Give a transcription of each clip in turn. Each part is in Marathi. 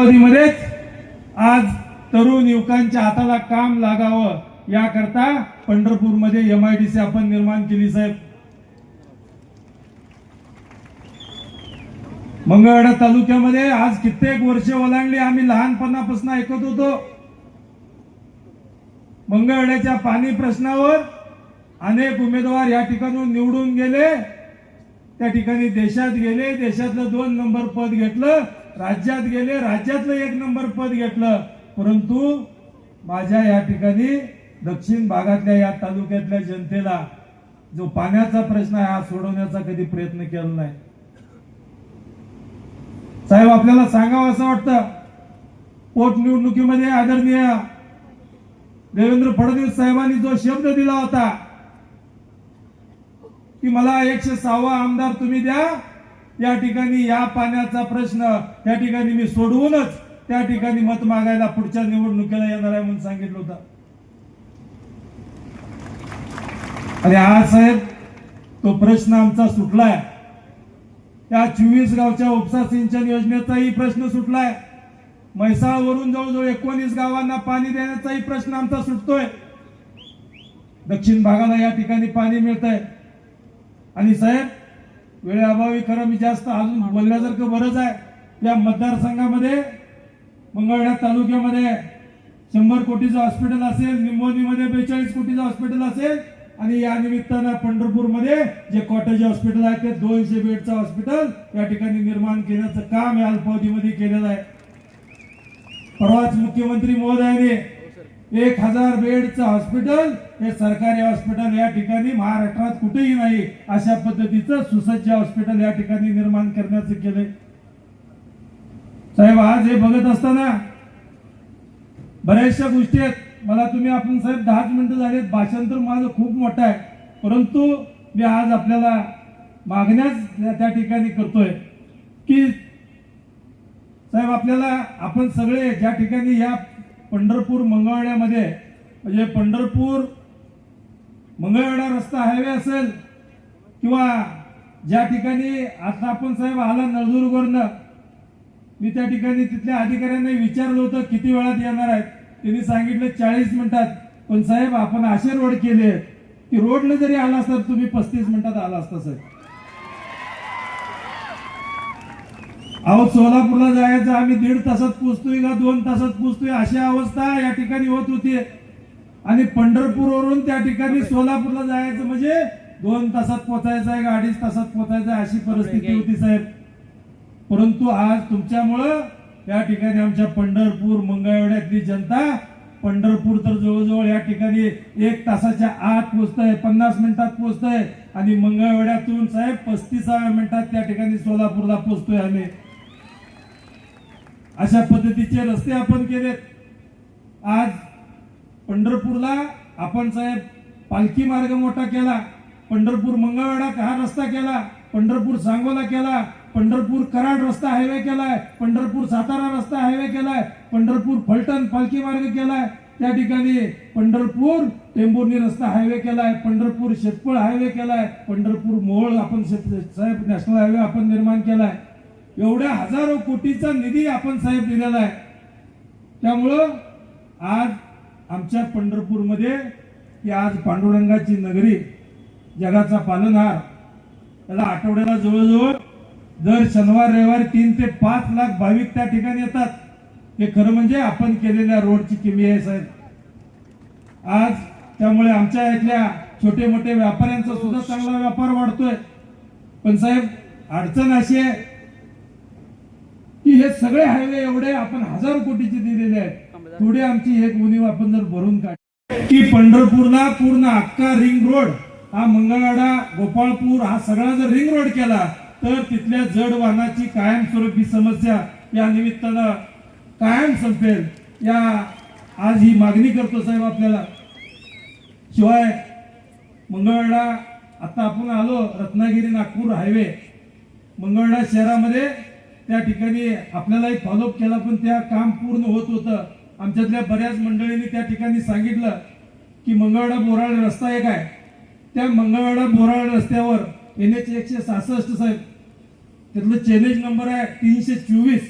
अवधीमध्येच आज तरुण युवकांच्या हाताला काम लागावं याकरता पंढरपूरमध्ये एम आय डी सी आपण निर्माण केली साहेब. मंगळवेढा तालुक्यामध्ये आज कित्येक वर्ष ओलांडली. आम्ही लहानपणापासून ऐकत होतो. मंगळवेढ्याच्या पाणी प्रश्नावर अनेक उमेदवार या ठिकाणून निवडून गेले. त्या ठिकाणी देशात गेले. देशातलं दोन नंबर पद घेतलं. राज्यात गेले राज्यातलं एक नंबर पद घेतलं. परंतु माझ्या या ठिकाणी दक्षिण भागातल्या या तालुक्यातल्या जनतेला जो पाण्याचा प्रश्न आहे हा सोडवण्याचा कधी प्रयत्न केला नाही. साहेब आपल्याला सांगावं असं वाटतं पोटनिवडणुकीमध्ये आदरणीय देवेंद्र फडणवीस साहेबांनी जो शब्द दिला होता की मला एकशे सहावा आमदार तुम्ही द्या या ठिकाणी या पाण्याचा प्रश्न या ठिकाणी मी सोडवूनच त्या ठिकाणी मत मागायला पुढच्या निवडणुकीला येणार आहे म्हणून सांगितलं होतं. आणि आज साहेब तो प्रश्न आमचा सुटलाय. त्या चोवीस गावच्या उपसा सिंचन योजनेचाही प्रश्न सुटलाय. म्हैसाळवरून जवळजवळ एकोणीस गावांना पाणी देण्याचाही प्रश्न आमचा सुटतोय. दक्षिण भागाला या ठिकाणी पाणी मिळत आहे आणि साहेब वेळेअभावी खरं मी जास्त अजून बोलण्यासारखं बरंच आहे या मतदारसंघामध्ये मंगळवेढा तालुक्यामध्ये शंभर कोटीचं हॉस्पिटल असेल निंबोनीमध्ये बेचाळीस कोटीचं हॉस्पिटल असेल आणि या निमित्तानं पंढरपूरमध्ये जे कॉटेज हॉस्पिटल आहे ते दोनशे बेडचं हॉस्पिटल या ठिकाणी निर्माण केल्याचं काम या अल्पावधीमध्ये केलेलं आहे. परवाच मुख्यमंत्री महोदयाने एक हजार बेडचं हॉस्पिटल हे सरकारी हॉस्पिटल या ठिकाणी महाराष्ट्रात कुठेही नाही अशा पद्धतीचं सुसज्ज हॉस्पिटल या ठिकाणी निर्माण करण्याचं केलंय. साहेब आज हे बघत असताना बऱ्याचशा गोष्टी आहेत. मला तुम्ही आपण साहेब दहाच मिनिटं झालेत. भाषांतर माझं खूप मोठं आहे. परंतु मी आज आपल्याला मागण्याच त्या- ठिकाणी करतोय की साहेब आपल्याला आपण सगळे ज्या ठिकाणी या पंढरपूर मंगळवेढ्यामध्ये म्हणजे पंढरपूर मंगळवेढा रस्ता हायवे असेल किंवा ज्या ठिकाणी आता आपण साहेब आला नळदुर्गवरनं मी त्या ठिकाणी तिथल्या अधिकाऱ्यांना विचारलं होतं किती वेळात येणार आहेत? त्यांनी सांगितलं चाळीस मिनिटात. पण साहेब आपण असे रोड केले की रोडला जरी आला असता तर तुम्ही पस्तीस मिनिटात आला असता साहेब. अहो सोलापूरला जायचं आम्ही दीड तासात पोचतोय का दोन तासात पोचतोय अशी अवस्था या ठिकाणी होत होती. आणि पंढरपूरवरून त्या ठिकाणी सोलापूरला जायचं म्हणजे दोन तासात पोचायचं आहे का अडीच तासात पोचायचं आहे अशी परिस्थिती होती साहेब. परंतु आज तुमच्यामुळं या ठिकाणी आमच्या पंढरपूर मंगळवेढ्यातली जनता पंढरपूर तर जवळजवळ या ठिकाणी एक तासाच्या आत पोचतंय पन्नास मिनिटात पोचतंय आणि मंगळवेढ्यातून साहेब पस्तीसाव्या मिनिटात त्या ठिकाणी सोलापूरला पोचतोय आम्ही. अशा पद्धतीचे रस्ते आपण केलेत. आज पंढरपूरला आपण साहेब पालखी मार्ग मोठा केला पंढरपूर मंगळवेढा हा रस्ता केला पंढरपूर सांगोला केला पंढरपूर कराड रस्ता हायवे केलाय पंढरपूर सातारा रस्ता हायवे केलाय पंढरपूर फलटण पालखी मार्ग केलाय. त्या ठिकाणी पंढरपूर टेंभुर्णी रस्ता हायवे केलाय पंढरपूर शेतपळ हायवे केलाय पंढरपूर मोहोळ आपण शेत- साहेब नॅशनल हायवे आपण निर्माण केलाय. एवढ्या हजारो कोटीचा निधी आपण साहेब दिलेला आहे. त्यामुळं आज आमच्या पंढरपूरमध्ये की आज पांडुरंगाची नगरी जगाचा पालनहार त्याला आठवड्याला जवळजवळ दर शनिवार रविवारी तीन ते पाच लाख भाविक त्या ठिकाणी येतात. हे खरं म्हणजे आपण केलेल्या रोडची किमी आहे साहेब. आज त्यामुळे आमच्या इथल्या छोटे मोठे व्यापाऱ्यांचा सुद्धा चांगला व्यापार वाढतोय. पण साहेब अडचण अशी आहे की हे सगळे हायवे एवढे आपण हजार कोटीचे दिलेले आहेत. थोडी आमची एक उणीव आपण जर भरून काढ की पंढरपूरला पूर्ण अख्खा रिंग रोड हा मंगळवाडा गोपाळपूर हा सगळा जर रिंग रोड केला तर तिथल्या जड वाहनाची कायमस्वरूपी समस्या या निमित्तानं कायम संपेल. या आज ही मागणी करतो साहेब आपल्याला. शिवाय मंगळवेढा आता आपण आलो रत्नागिरी नागपूर हायवे मंगळवेढा शहरामध्ये त्या ठिकाणी आपल्यालाही फॉलोअप केला पण त्या काम पूर्ण होत होतं. आमच्यातल्या बऱ्याच मंडळींनी त्या ठिकाणी सांगितलं की मंगळवाडा बोराळ रस्ता एक आहे. त्या मंगळवाडा बोराळ रस्त्यावर एन एच एकशे सहासष्ट साहेब त्यातलं चॅलेंज नंबर आहे तीनशे चोवीस.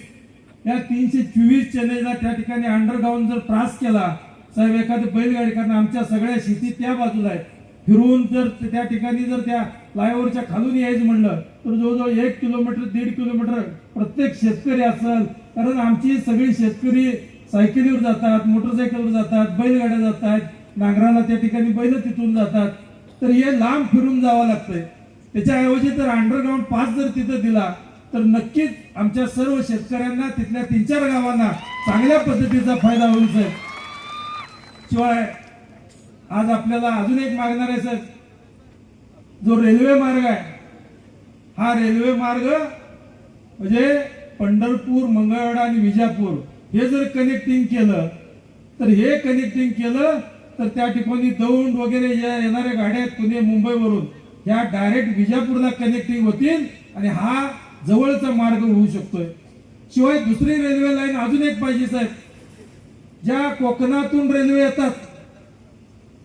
या तीनशे चोवीस चॅलेंजला त्या ठिकाणी अंडरग्राऊंड जर त्रास केला साहेब एखादी बैलगाडी कारण आमच्या सगळ्या शेती त्या बाजूला आहेत फिरून जर त्या ठिकाणी जर त्या फ्लायओव्हरच्या खालून यायचं म्हणलं तर जवळजवळ एक किलोमीटर दीड किलोमीटर प्रत्येक शेतकरी असेल. कारण आमची सगळी शेतकरी सायकलीवर जातात मोटरसायकलवर जातात बैलगाड्या जातात नांगराला त्या ठिकाणी बैल तिथून जातात. तर हे लांब फिरून जावं लागतंय. त्याच्याऐवजी जर अंडरग्राऊंड पास जर तिथं दिला तर नक्कीच आमच्या सर्व शेतकऱ्यांना तिथल्या तीन चार गावांना चांगल्या पद्धतीचा फायदा होईल साहेब शिवाय आज आपल्याला अजून एक मागणार आहे साहेब जो रेल्वे मार्ग आहे हा रेल्वे मार्ग म्हणजे पंढरपूर मंगळवेढा आणि विजापूर. हे जर कनेक्टिंग केलं तर हे कनेक्टिंग केलं तर त्या ठिकाणी दौंड वगैरे या येणाऱ्या गाड्या आहेत पुणे मुंबईवरून. ह्या डायरेक्ट विजापूरला कनेक्टिंग होतील आणि हा जवळचा मार्ग होऊ शकतोय. शिवाय दुसरी रेल्वे लाईन अजून एक पाहिजे साहेब. ज्या कोकणातून रेल्वे येतात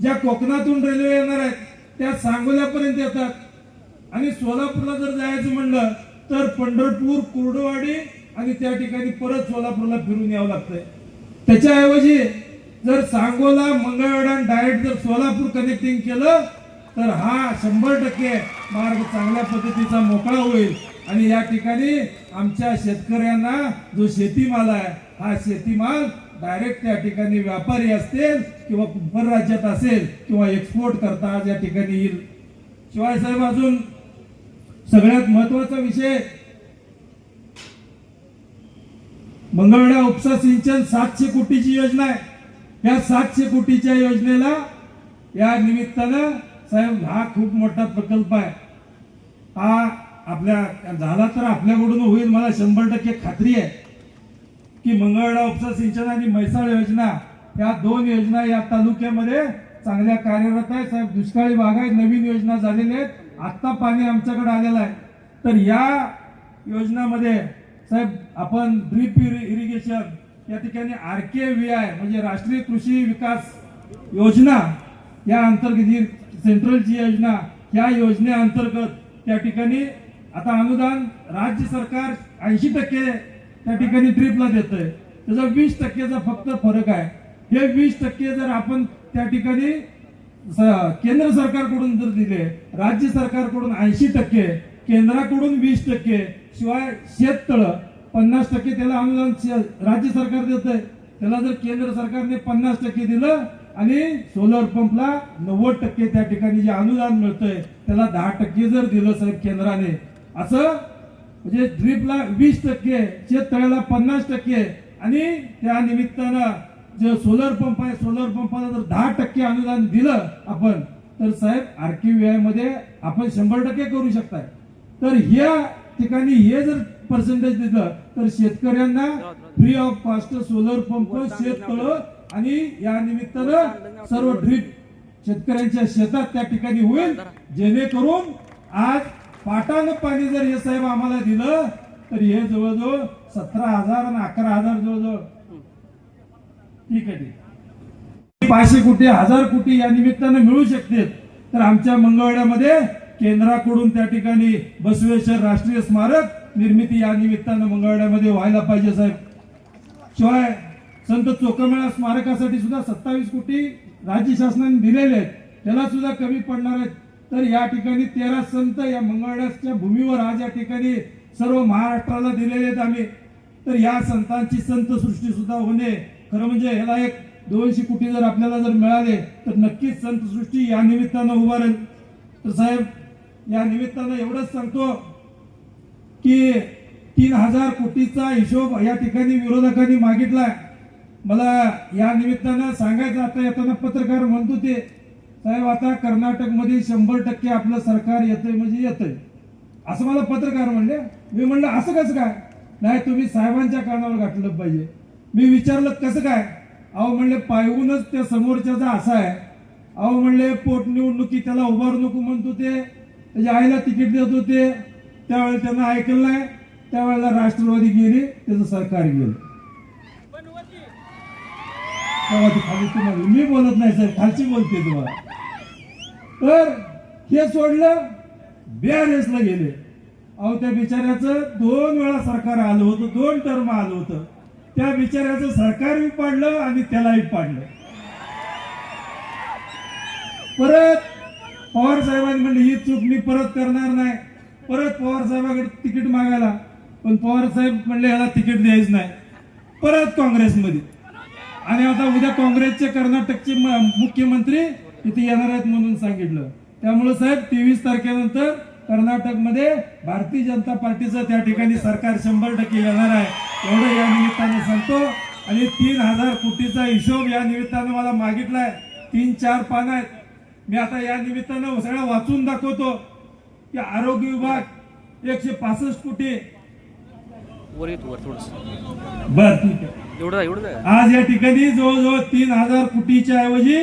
ज्या कोकणातून रेल्वे येणार आहेत त्या सांगोल्यापर्यंत येतात. आणि सोलापूरला जर जायचं म्हणलं तर पंढरपूर कुर्डवाडी आणि त्या ठिकाणी परत सोलापूरला फिरून यावं लागतंय. त्याच्याऐवजी जर सांगोला मंगळवेढा डायरेक्ट जर सोलापूर कनेक्टिंग केलं तर हा शंभर टक्के मार्ग चांगल्या पद्धतीचा मोकळा होईल. आणि या ठिकाणी आमच्या शेतकऱ्यांना जो शेतीमाल आहे हा शेतीमाल डायरेक्ट त्या ठिकाणी व्यापारी असतील किंवा परराज्यात असेल किंवा एक्सपोर्ट करता आज या ठिकाणी येईल. शिवाय साहेब अजून सगळ्यात महत्त्वाचा विषय मंगळवेढा उपसा सिंचन सातशे कोटीची योजना आहे. या सातशे कोटीच्या योजनेला या निमित्तानं साहेब हा खूप मोठा प्रकल्प आहे. हा आपल्या झाला तर आपल्याकडून होईल मला शंभर टक्के खात्री आहे. की मंगळवेढा उपसा सिंचन आणि म्हैसाळ योजना या दोन योजना या तालुक्यामध्ये चांगल्या कार्यरत आहे. साहेब दुष्काळी भाग आहे नवीन योजना झालेल्या आहेत. आत्ता पाणी आमच्याकडे आलेलं आहे. तर या योजनामध्ये साहेब आपण ड्रीप इरिगेशन या ठिकाणी आर के व्ही आय म्हणजे राष्ट्रीय कृषी विकास योजना या अंतर्गत सेंट्रलची योजना या योजनेअंतर्गत त्या ठिकाणी आता अनुदान राज्य सरकार ऐंशी टक्के त्या ठिकाणी ड्रीपला देतंय. त्याचा वीस टक्केचा फक्त फरक आहे. हे वीस टक्के जर आपण त्या ठिकाणी केंद्र सरकारकडून जर दिले राज्य सरकारकडून ऐंशी टक्के केंद्राकडून वीस टक्के शिवाय शेततळ पन्नास टक्के त्याला अनुदान राज्य सरकार देत आहे त्याला जर केंद्र सरकारने पन्नास टक्के दिलं आणि सोलर पंपला नव्वद टक्के त्या ठिकाणी जे अनुदान मिळतंय त्याला दहा टक्के जर दिलं साहेब केंद्राने असं म्हणजे ड्रीपला वीस टक्के शेततळ्याला पन्नास टक्के आणि त्या निमित्तानं जे सोलर पंप आहे सोलर पंपाला जर दहा टक्के अनुदान दिलं आपण तर साहेब आरमध्ये आपण शंभर टक्के करू शकताय. तर ह्या ठिकाणी हे जर पर्सेंटेज दिलं तर शेतकऱ्यांना free of cost solar pump शेततळ आणि या निमित्तानं सर्व ड्रीप शेतकऱ्यांच्या शेतात त्या ठिकाणी होईल. जेणेकरून आज पाटानं पाणी जर हे साहेब आम्हाला दिलं तर हे जवळजवळ सतरा हजार आणि अकरा हजार जवळजवळ. ठीक आहे. ठीक आहे. पाचशे कोटी हजार कोटी या निमित्तानं मिळू शकते. तर आमच्या मंगळवेढ्यामध्ये केंद्राकडून त्या ठिकाणी बसवेश्वर राष्ट्रीय स्मारक निर्मिती या निमित्तानं मंगळवाड्यामध्ये व्हायला पाहिजे साहेब. शिवाय संत चोकमेळा स्मारकासाठी सुद्धा सत्तावीस कोटी राज्य शासनाने दिलेले आहेत. त्याला सुद्धा कमी पडणार आहेत. तर या ठिकाणी तेरा संत या मंगळवाड्याच्या भूमीवर आज या ठिकाणी सर्व महाराष्ट्राला दिलेले आहेत आम्ही. तर या संतांची संत सृष्टी सुद्धा होणे खरं म्हणजे ह्याला एक दोनशे कोटी जर आपल्याला जर मिळाले तर नक्कीच संत सृष्टी या निमित्तानं उभारेल. तर साहेब या निमित्तानं एवढंच सांगतो की तीन हजार कोटीचा हिशोब या ठिकाणी विरोधकांनी मागितलाय. मला या निमित्तानं सांगायचं आता येताना पत्रकार म्हणतो ते साहेब आता कर्नाटकमध्ये शंभर टक्के आपलं सरकार येतंय म्हणजे येतंय. असं मला पत्रकार म्हणले. मी म्हणलं असं कसं काय? नाही तुम्ही साहेबांच्या कानावर घातलं पाहिजे. मी विचारलं कसं काय? अहो म्हणले पायहूनच त्या समोरच्याचा असा आहे. अहो म्हणले पोटनिवडणुकी त्याला उभारू नको म्हणतो ते त्याच्या आईला तिकीट देत होते. त्यावेळेला त्यांना ऐकलं नाही. त्यावेळेला राष्ट्रवादी गेली. त्याचं सरकार गेलं. तेव्हा ती खाली तुम्हाला मी बोलत नाही साहेब खालची बोलते तुम्हाला. तर हे सोडलं. बीआरएसला गेले. अहो त्या बिचाऱ्याचं दोन वेळा सरकार आलं होतं. दोन टर्म आलं होतं. त्या बिचाऱ्याचं सरकारही पाडलं आणि त्यालाही पाडलं. परत पवार साहेबांनी म्हणले ही चूक मी परत करणार नाही. परत पवार साहेबाकडे तिकीट मागायला. पण पवार साहेब म्हणले याला तिकीट द्यायच नाही. परत काँग्रेसमध्ये. आणि आता उद्या काँग्रेसचे कर्नाटकचे मुख्यमंत्री इथे येणार आहेत म्हणून सांगितलं. त्यामुळे साहेब तेवीस तारखेनंतर कर्नाटकमध्ये भारतीय जनता पार्टीचं त्या ठिकाणी सरकार शंभर टक्के येणार आहे. एवढं या निमित्ताने सांगतो. आणि तीन हजार कोटीचा हिशोब या निमित्तानं मला मागितलाय. तीन चार पानं आहेत. मी आता या निमित्तानं सगळं वाचून दाखवतो. की आरोग्य विभाग एकशे पासष्ट कोटी. बर ठीक आहे. आज या ठिकाणी जवळजवळ तीन हजार कोटीच्या ऐवजी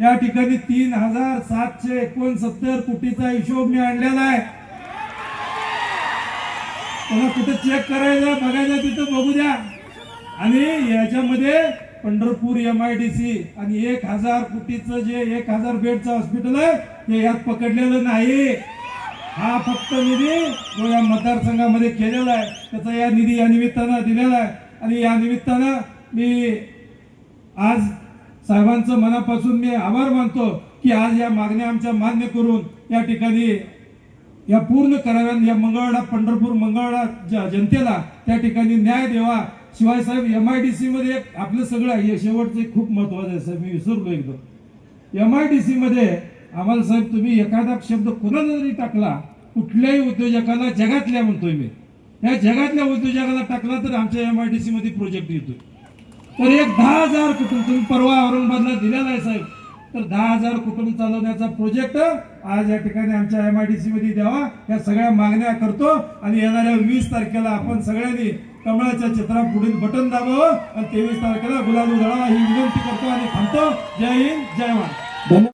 या ठिकाणी तीन हजार सातशे एकोणसत्तर कोटीचा हिशोब मी आणलेला आहे. त्याला कुठे चेक करायचं बघायचं तिथं बघू द्या. आणि याच्यामध्ये Pandharpur M I D C आणि एक हजार कोटीचं जे एक हजार बेडचं हॉस्पिटल आहे ते यात पकडलेलं नाही. हा फक्त निधी जो या मतदारसंघामध्ये केलेला आहे. त्याचा या निधी या निमित्तानं दिलेला आहे. आणि या निमित्तानं मी आज साहेबांचं मनापासून मी आभार मानतो की आज या मागण्या आमच्या मान्य करून या ठिकाणी या पूर्ण कराव्या या मंगळवाडा पंढरपूर मंगळवाडा जनतेला त्या ठिकाणी न्याय द्यावा. शिवाय साहेब एम आय डी सीमध्ये एक आपलं सगळं हे शेवटचं एक खूप महत्वाचं आहे साहेब. मी विसरलो एकदम. एम आय डी सीमध्ये आम्हाला साहेब तुम्ही एखादा शब्द कोणाला जरी टाकला कुठल्याही उद्योजकाला जगातल्या म्हणतोय मी. या जगातल्या उद्योजकाला टाकला तर आमच्या एम आय डी सीमध्ये प्रोजेक्ट येतोय. तर एक दहा हजार कुटुंब तुम्ही परवा औरंगाबादला दिलेला आहे साहेब. तर दहा हजार कुटुंब चालवण्याचा प्रोजेक्ट आज या ठिकाणी आमच्या एम आय डी सीमध्ये द्यावा. या सगळ्या मागण्या करतो. आणि येणाऱ्या वीस तारखेला आपण सगळ्यांनी कमळाच्या चित्रा पुढील बटन दाबावं आणि तेवीस तारखेला गुलाल उधळावा ही विनंती करतो आणि थांबतो. जय हिंद जय महाराष्ट्र.